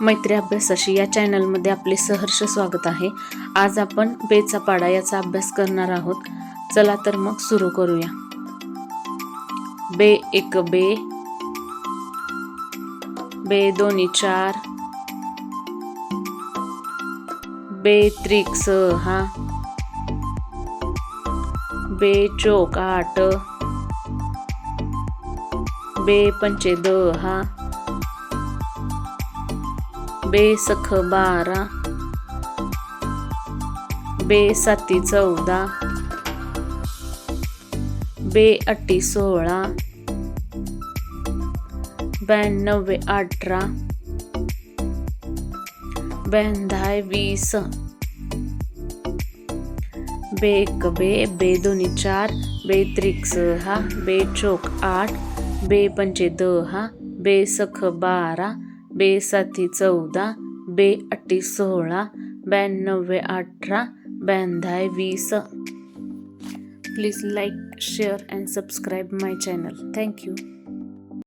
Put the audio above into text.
मैत्री अभ्यासाशी या चॅनलमध्ये आपले सहर्ष स्वागत आहे. आज आपण बेचा पाडा याचा अभ्यास करणार आहोत. चला तर मग सुरू करूया. बे एक बे. बे दोन्ही चार. बे त्रिक सहा. बे चोक आठ. बे पंचे दहा. बे सख बारा बेसाती चौदा बे अट्टी सोळा ब्याण्णवे अठरा ब्याण्णव वीस बेक बे बे दोन्ही चार बे त्रिक सहा बे चोक आठ बे पंचे दहा बे सख बारा बे साती चौदा बे अट्टी सोळा ब्याण्णवे अठरा ब्याण्णव वीस please like share and subscribe my channel thank you